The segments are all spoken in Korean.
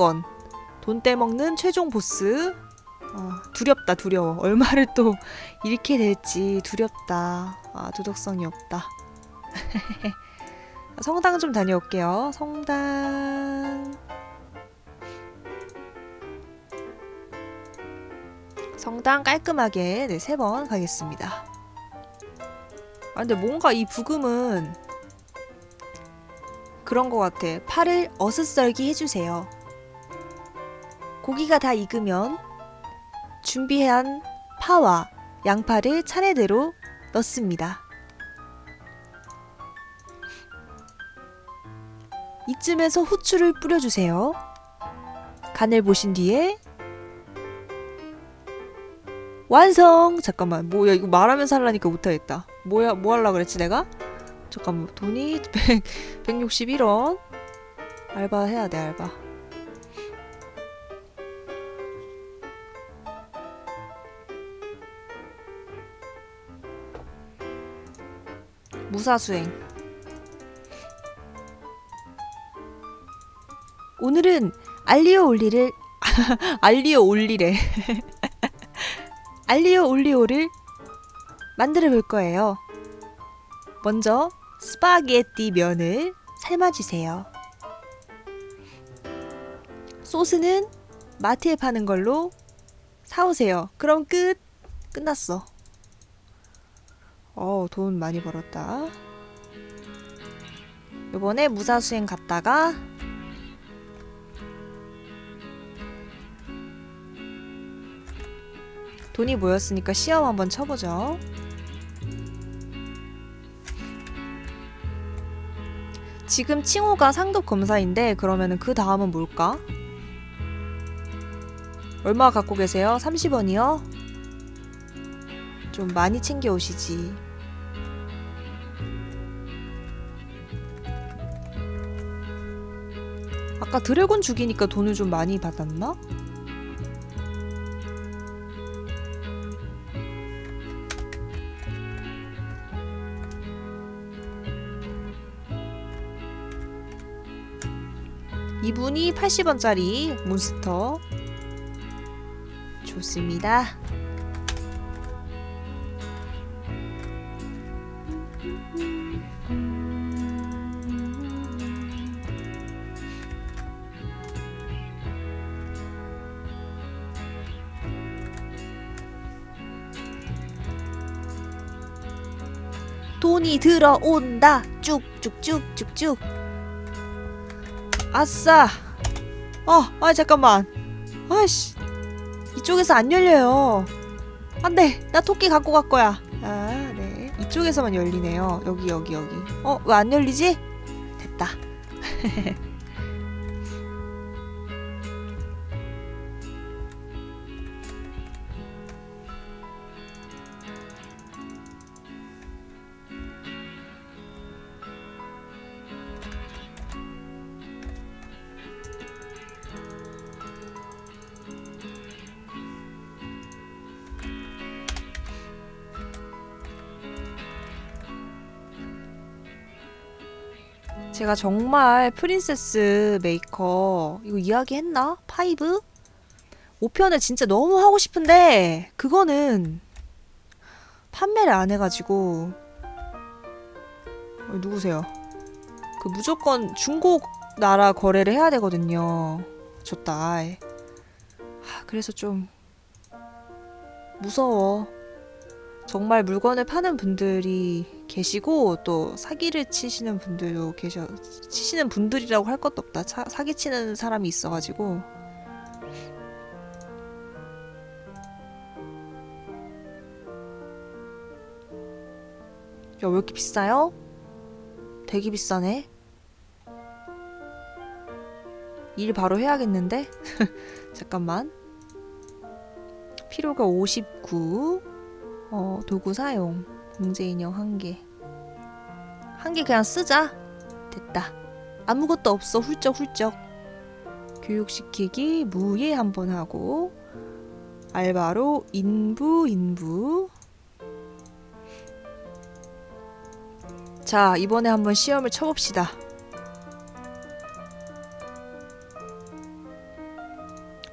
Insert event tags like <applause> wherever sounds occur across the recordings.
300원. 돈 떼먹는 최종 보스. 아, 두렵다, 두려워. 얼마를 또 <laughs> 잃게 될지 두렵다. 아, 도덕성이 없다. <laughs> 성당 좀 다녀올게요. 성당. 성당 깔끔하게 네, 세 번 가겠습니다. 아, 근데 뭔가 이 부금은 그런 것 같아. 파를 어슷썰기 해주세요. 고기가 다 익으면 준비한 파와 양파를 차례대로 넣습니다. 이쯤에서 후추를 뿌려주세요. 간을 보신 뒤에 완성! 잠깐만, 뭐야, 이거 말하면서 하려니까 못하겠다. 뭐야, 뭐 하려고 그랬지, 내가? 잠깐만, 돈이 100, 161원. 알바 해야 돼, 알바. 무사수행. 오늘은 알리오 올리를 <laughs> 알리오 올리래. <laughs> 알리오 올리오를 만들어 볼 거예요. 먼저 스파게티 면을 삶아주세요. 소스는 마트에 파는 걸로 사오세요. 그럼 끝. 끝났어. 어, 돈 많이 벌었다. 요번에 무사수행 갔다가 돈이 모였으니까 시험 한번 쳐보죠. 지금 칭호가 상급 검사인데 그러면은 그 다음은 뭘까? 얼마 갖고 계세요? 30원이요? 좀 많이 챙겨 오시지. 아까 드래곤 죽이니까 돈을 좀 많이 받았나? 이분이 80원짜리 몬스터 좋습니다. 들어온다. 쭉쭉쭉쭉쭉. 아싸. 어, 아 잠깐만. 아씨. 이쪽에서 안 열려요. 안 돼. 나 토끼 갖고 갈 거야. 아, 네. 이쪽에서만 열리네요. 여기 여기 여기. 어, 왜 안 열리지? 됐다. <laughs> 제가 정말 프린세스 메이커 이거 이야기했나? 파이브? 5편을 진짜 너무 하고 싶은데 그거는 판매를 안 해가지고 어, 누구세요? 그 무조건 중고 나라 거래를 해야 되거든요. 좋다. 하, 그래서 좀 무서워. 정말 물건을 파는 분들이 계시고 또 사기를 치시는 분들도 계셔 치시는 분들이라고 할 것도 없다. 사, 사기 치는 사람이 있어가지고. 야 왜 이렇게 비싸요? 되게 비싸네. 일 바로 해야겠는데? <laughs> 잠깐만. 필요가 59 어, 도구 사용. 봉제 인형 한 개. 한 개 그냥 쓰자. 됐다. 아무것도 없어. 훌쩍훌쩍. 교육시키기 무예 한 번 하고 알바로 인부 인부 자 이번에 한번 시험을 쳐봅시다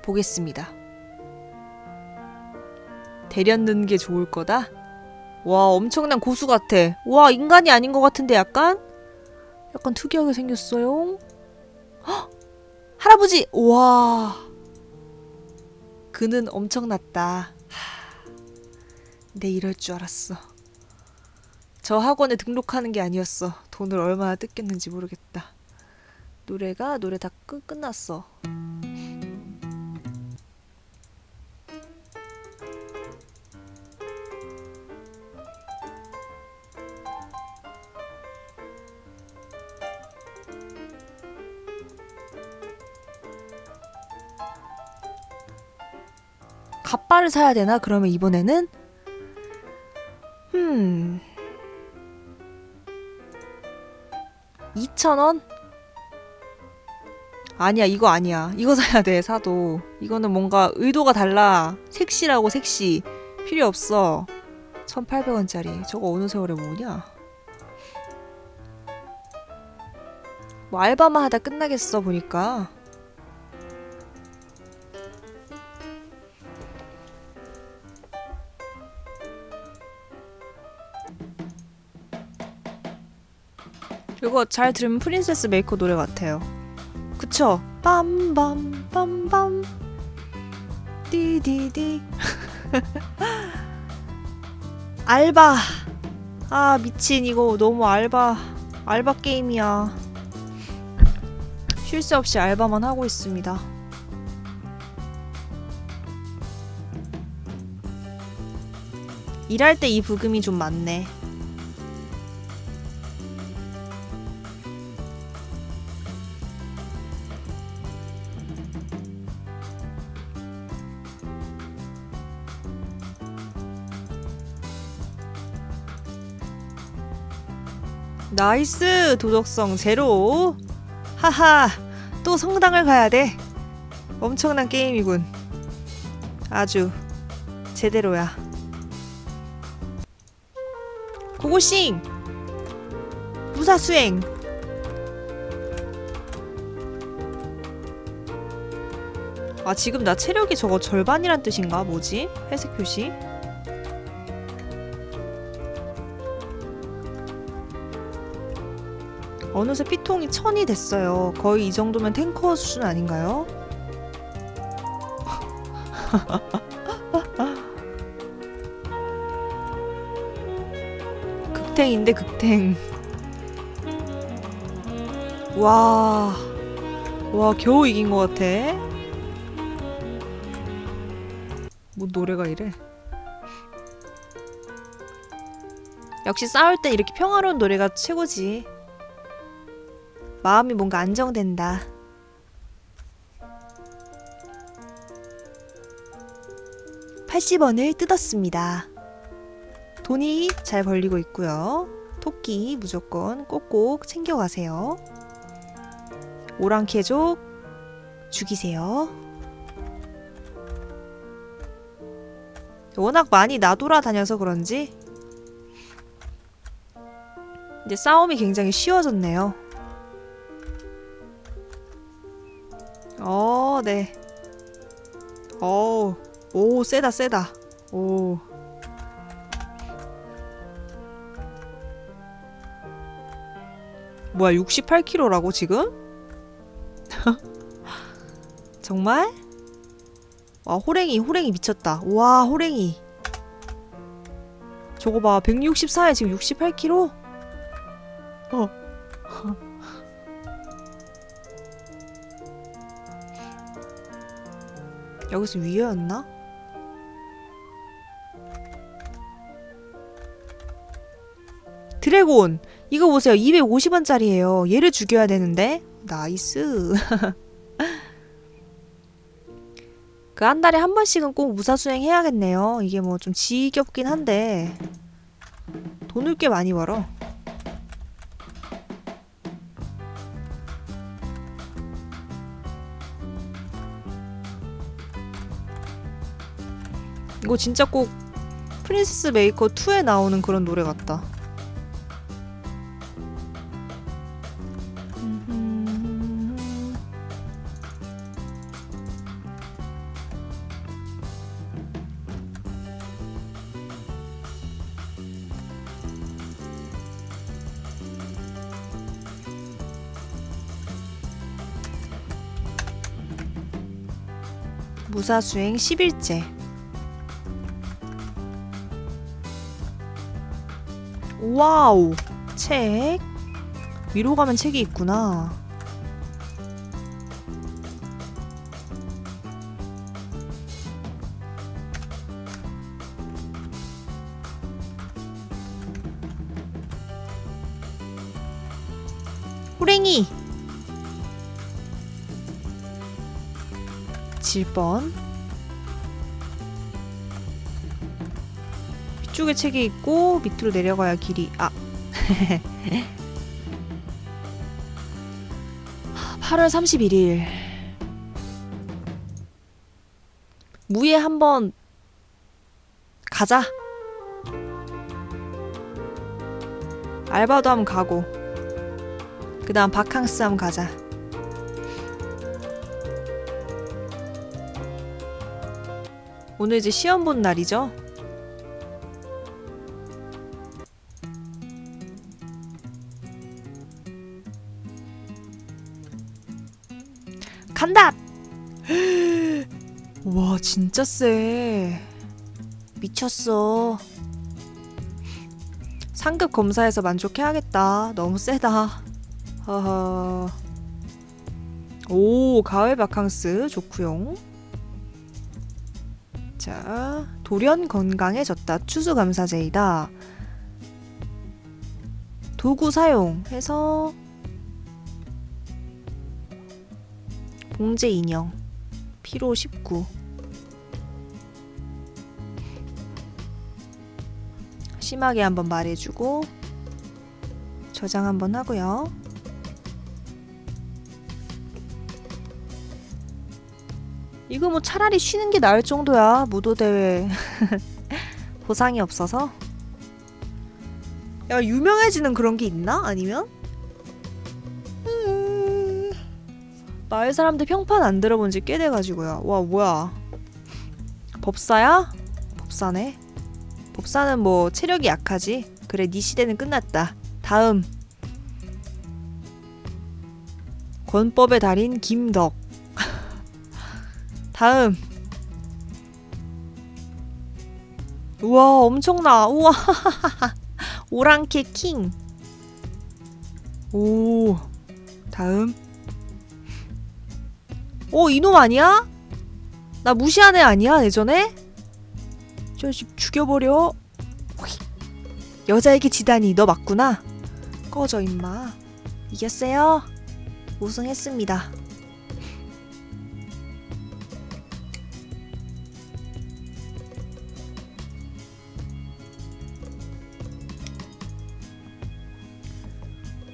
보겠습니다. 넣는 게 좋을 거다? 와, 엄청난 고수 같아. 와, 인간이 아닌 것 같은데 약간? 약간 특이하게 생겼어요. 헉! 할아버지! 와. 그는 엄청났다. 하, 내 이럴 줄 알았어. 저 학원에 등록하는 게 아니었어. 돈을 얼마나 뜯겼는지 모르겠다. 노래가 노래 다 끝, 끝났어. 갑바를 사야 되나? 그러면 이번에는 음 2,000원? 아니야, 이거 아니야. 이거 사야 돼, 사도. 이거는 뭔가 의도가 달라. 섹시라고, 섹시. 필요 없어. 1,800원짜리. 저거 어느 세월에 모으냐? 뭐 알바만 하다 끝나겠어, 보니까. 이거 잘 들으면 프린세스 메이커 노래 같아요. 그쵸? 빰빰 빰빰. 디디디 알바. 아 미친. 이거 너무 알바 알바 게임이야. 쉴 새 없이 알바만 하고 있습니다. 일할 때 이 부금이 좀 많네 나이스 도덕성 제로. 하하 또 성당을 가야 돼. 엄청난 게임이군. 아주 제대로야. 고고싱! 무사수행! 아 지금 나 체력이 저거 절반이란 뜻인가? 뭐지? 회색 표시 어느새 피통이 천이 됐어요. 거의 이 정도면 탱커 수준 아닌가요? <laughs> 극탱인데 극탱. 와, 와 겨우 이긴 것 같아. 뭐 노래가 이래? 역시 싸울 때 이렇게 평화로운 노래가 최고지. 마음이 뭔가 안정된다. (80원을) 뜯었습니다. 돈이 잘 벌리고 있고요. 토끼 무조건 꼭꼭 챙겨가세요. 오랑캐족 죽이세요. 워낙 많이 나돌아다녀서 그런지 이제 싸움이 굉장히 쉬워졌네요. 어, 네. 어, 오, 세다, 세다. 오. 뭐야, 68kg라고 지금? <laughs> 정말? 와, 호랭이, 호랭이 미쳤다. 와, 호랭이. 저거 봐, 164에 지금 68kg? 어. 여기서 위에였나? 드래곤! 이거 보세요. 250원짜리예요. 얘를 죽여야 되는데. 나이스. <laughs> 그 한 달에 한 번씩은 꼭 무사수행 해야겠네요. 이게 뭐 좀 지겹긴 한데 돈을 꽤 많이 벌어. 이거 진짜 꼭 프린세스 메이커 2에 나오는 그런 노래 같다. 무사수행 10일째 와우. 책. 위로 가면 책이 있구나. 호랭이 7번 위쪽에 책이 있고 밑으로 내려가야 길이 아. <laughs> 8월 31일. 무예 한번 가자. 알바도 한번 가고 그 다음 바캉스 한번 가자. 오늘 이제 시험 본 날이죠 와 진짜 쎄. 미쳤어. 상급 검사에서 만족해야겠다. 너무 세다. 허허. 오 가을 바캉스. 좋구용. 자 돌연 건강해졌다 추수감사제이다. 도구 사용해서 봉제 인형. 피로 19 심하게 한번 말해주고 저장 한번 하고요. 이거 뭐 차라리 쉬는 게 나을 정도야 무도 대회. <laughs> 보상이 없어서. 야 유명해지는 그런 게 있나? 아니면? 음, 마을 사람들 평판 안 들어본 지 꽤 돼가지고요. 와 뭐야? 법사야? 법사네 법사는 뭐 체력이 약하지? 그래 네 시대는 끝났다. 다음. 권법의 달인 김덕. <laughs> 다음. 우와 엄청나. 우와. <laughs> 오랑캐 킹. 오, 다음. 오, 이놈 아니야? 나 무시한 애 아니야, 예전에? 저집 죽여버려. 여자에게 지다니, 너 맞구나. 꺼져, 임마. 이겼어요. 우승했습니다.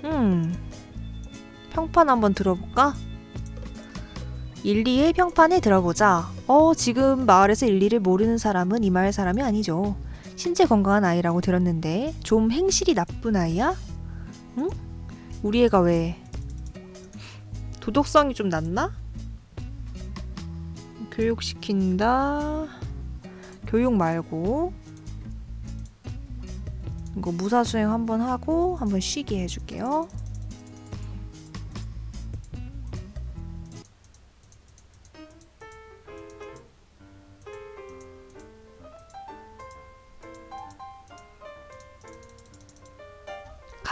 음. 평판 한번 들어볼까? 1, 2의 평판에 들어보자. 어, 지금 마을에서 1, 2를 모르는 사람은 이 마을 사람이 아니죠. 신체 건강한 아이라고 들었는데 좀 행실이 나쁜 아이야? 응? 우리 애가 왜 도덕성이 좀 낮나? 교육시킨다. 교육 말고 이거 무사 수행 한번 하고 한번 쉬게 해줄게요.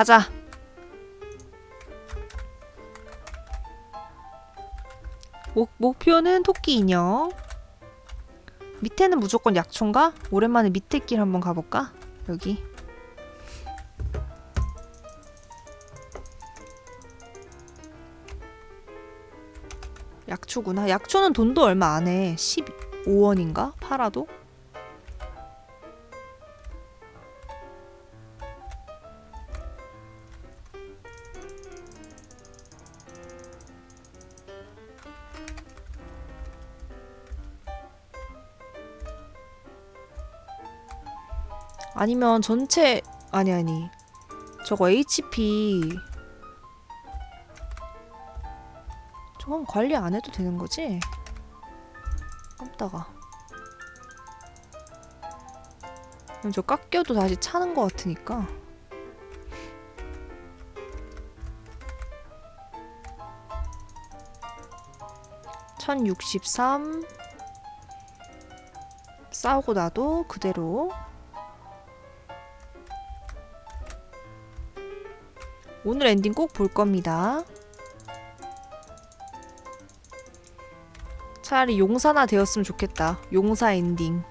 가자. 목, 목표는 토끼 인형. 밑에는 무조건 약초인가? 오랜만에 밑에 길 한번 가볼까? 여기. 약초구나. 약초는 돈도 얼마 안 해. 15원인가? 팔아도? 아니면 전체 아니 아니 저거 HP 저건 관리 안 해도 되는 거지? 깜짝아. 저 깎여도 다시 차는 것 같으니까. 천육십삼 싸우고 나도 그대로 오늘 엔딩 꼭 볼 겁니다. 차라리 용사나 되었으면 좋겠다. 용사 엔딩.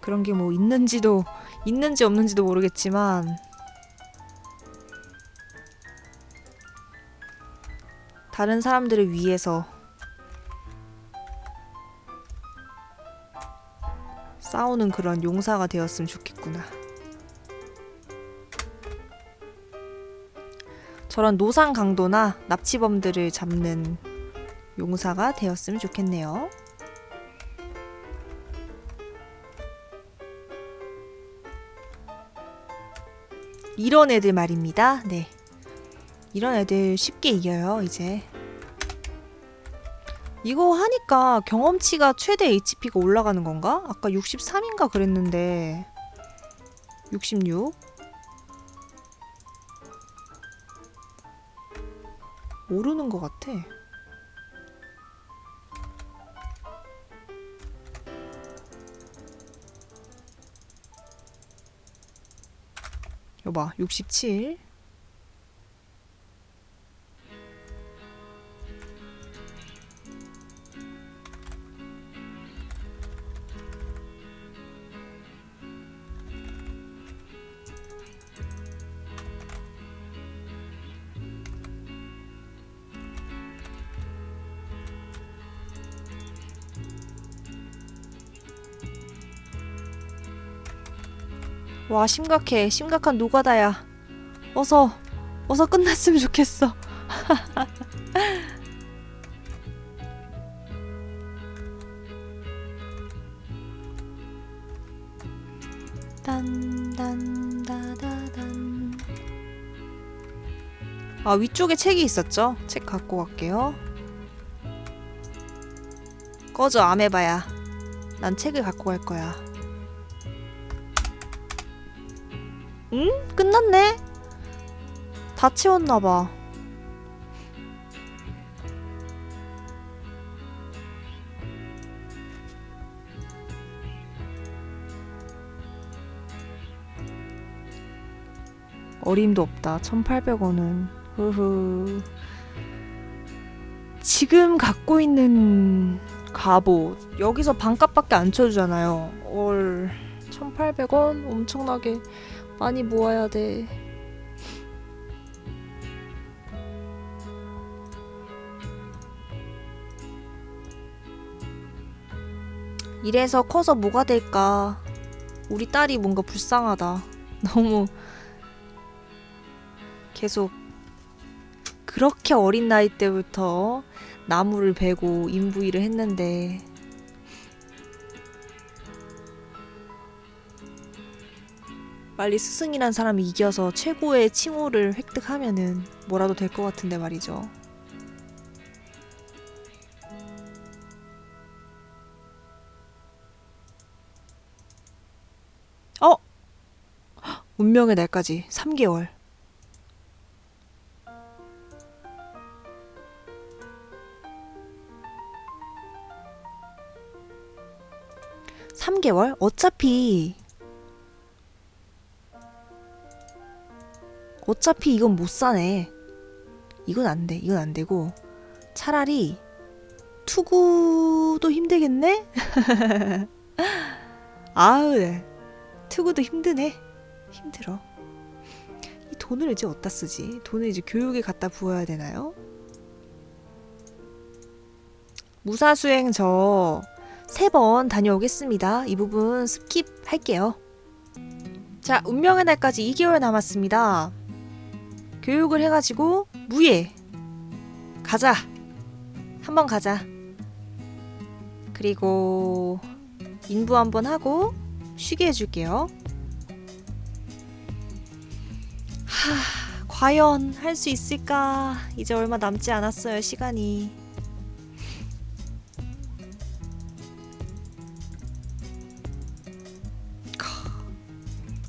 그런 게 뭐 있는지도 있는지 없는지도 모르겠지만 다른 사람들을 위해서 싸우는 그런 용사가 되었으면 좋겠구나. 저런 노상 강도나 납치범들을 잡는 용사가 되었으면 좋겠네요. 이런 애들 말입니다. 네. 이런 애들 쉽게 이겨요, 이제. 이거 하니까 경험치가 최대 HP가 올라가는 건가? 아까 63인가 그랬는데 66 오르는 것 같아. 여봐, 67. 와 심각해. 심각한 노가다야. 어서 어서 끝났으면 좋겠어. <laughs> 딴딴다다단. 아 위쪽에 책이 있었죠? 책 갖고 갈게요. 꺼져 아메바야. 난 책을 갖고 갈 거야 응? 끝났네? 다 채웠나봐. 어림도 없다. 1800원은. 흐흐. 지금 갖고 있는 갑옷. 여기서 반값밖에 안 쳐주잖아요. 올. 1800원? 엄청나게 많이 모아야 돼. 이래서 커서 뭐가 될까? 우리 딸이 뭔가 불쌍하다. <laughs> 너무 계속 그렇게 어린 나이 때부터 나무를 베고 인부 일을 했는데 빨리 스승이란 사람이 이겨서 최고의 칭호를 획득하면은 뭐라도 될 것 같은데 말이죠. 어? 헉, 운명의 날까지 3개월. 삼개월 어차피 어차피 이건 못 사네. 이건 안 돼. 이건 안 되고 차라리 투구도 힘들겠네. <laughs> 아우, 네. 투구도 힘드네. 힘들어. 이 돈을 이제 어디다 쓰지? 돈을 이제 교육에 갖다 부어야 되나요? 무사수행 저 세 번 다녀오겠습니다. 이 부분 스킵 할게요. 자, 운명의 날까지 2개월 남았습니다. 교육을 해가지고 무예. 가자. 한번 가자. 그리고 인부 한번 하고 쉬게 해줄게요. 하 과연 할 수 있을까? 이제 얼마 남지 않았어요 시간이.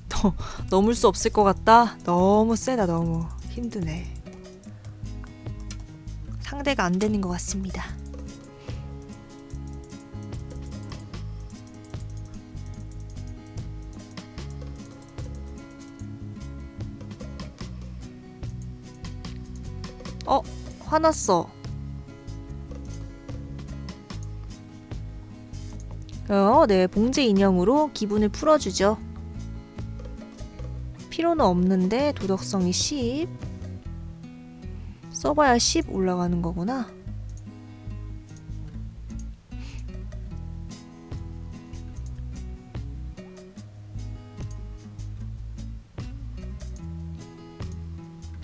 더 넘을 수 없을 것 같다? 너무 세다 너무 힘드네. 상대가 안 되는 것 같습니다. 어, 화났어. 어, 네, 봉제 인형으로 기분을 풀어주죠. 필요는 없는데 도덕성이 10. 써봐야 10 올라가는 거구나.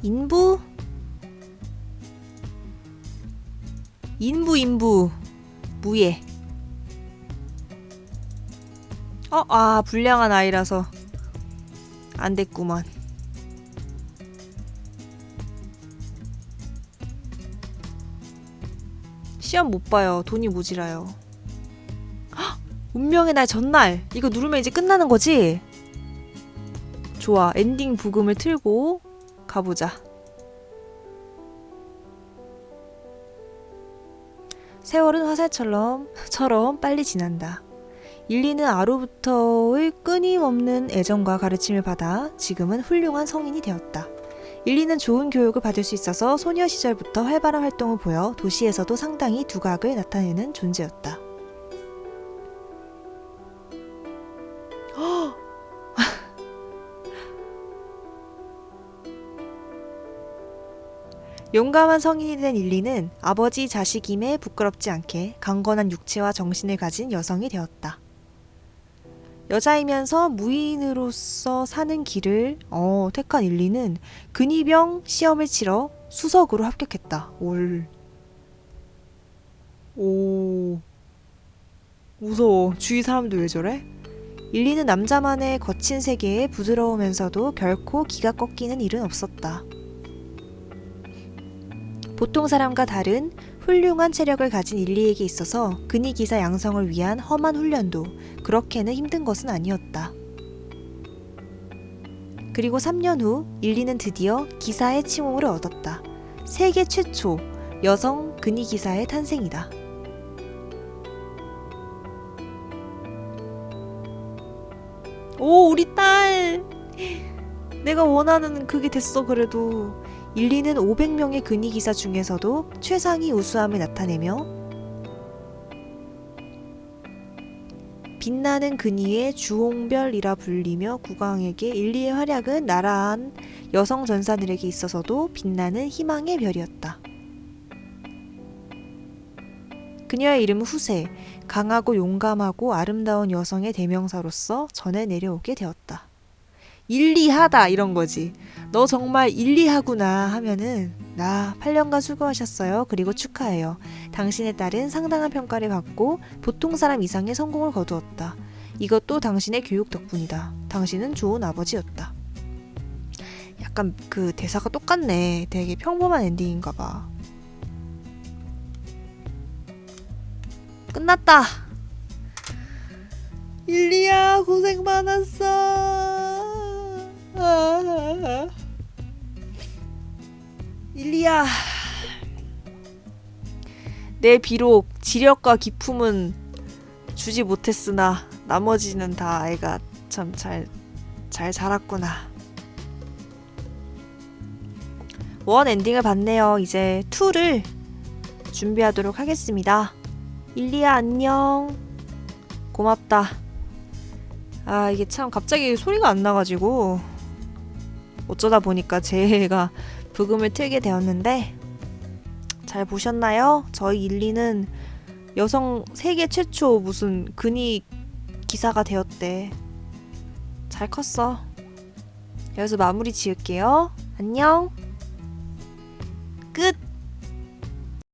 인부? 인부 인부 무예 어, 아 불량한 아이라서 안 됐구만 시험 못 봐요 돈이 모자라요 헉! 운명의 날 전날 이거 누르면 이제 끝나는 거지? 좋아 엔딩 부금을 틀고 가보자. 세월은 화살처럼 처럼 빨리 지난다. 일리는 아로부터의 끊임없는 애정과 가르침을 받아 지금은 훌륭한 성인이 되었다. 일리는 좋은 교육을 받을 수 있어서 소녀 시절부터 활발한 활동을 보여 도시에서도 상당히 두각을 나타내는 존재였다. <gasps> 용감한 성인이 된 일리는 아버지 자식임에 부끄럽지 않게 강건한 육체와 정신을 가진 여성이 되었다. 여자이면서 무인으로서 사는 길을 어, 택한 일리는 근위병 시험을 치러 수석으로 합격했다. 올. 오. 무서워. 주위 사람들 왜 저래? 일리는 남자만의 거친 세계에 부드러우면서도 결코 기가 꺾이는 일은 없었다. 보통 사람과 다른 훌륭한 체력을 가진 일리에게 있어서 근위 기사 양성을 위한 험한 훈련도 그렇게는 힘든 것은 아니었다. 그리고 3년 후 일리는 드디어 기사의 칭호를 얻었다. 세계 최초 여성 근위 기사의 탄생이다. 오, 우리 딸! 내가 원하는 그게 됐어, 그래도. 일리는 500명의 근위 기사 중에서도 최상위 우수함을 나타내며 빛나는 근위의 주홍별이라 불리며 국왕에게 일리의 활약은 나라한 여성 전사들에게 있어서도 빛나는 희망의 별이었다. 그녀의 이름은 후세, 강하고 용감하고 아름다운 여성의 대명사로서 전해 내려오게 되었다. 일리하다 이런 거지. 너 정말 일리하구나 하면은 나 8년간 수고하셨어요. 그리고 축하해요. 당신의 딸은 상당한 평가를 받고 보통 사람 이상의 성공을 거두었다. 이것도 당신의 교육 덕분이다. 당신은 좋은 아버지였다. 약간 그 대사가 똑같네. 되게 평범한 엔딩인가 봐. 끝났다. 일리야 고생 많았어. 아. <laughs> 일리야. 내 비록 지력과 기품은 주지 못했으나 나머지는 다 아이가 참 잘 잘 자랐구나. 원 엔딩을 봤네요. 이제 2를 준비하도록 하겠습니다. 일리야 안녕. 고맙다. 아 이게 참 갑자기 소리가 안 나가지고 어쩌다 보니까 제가 부금을 틀게 되었는데 잘 보셨나요? 저희 일리는 여성 세계 최초 무슨 근위 기사가 되었대. 잘 컸어. 여기서 마무리 지을게요. 안녕. 끝.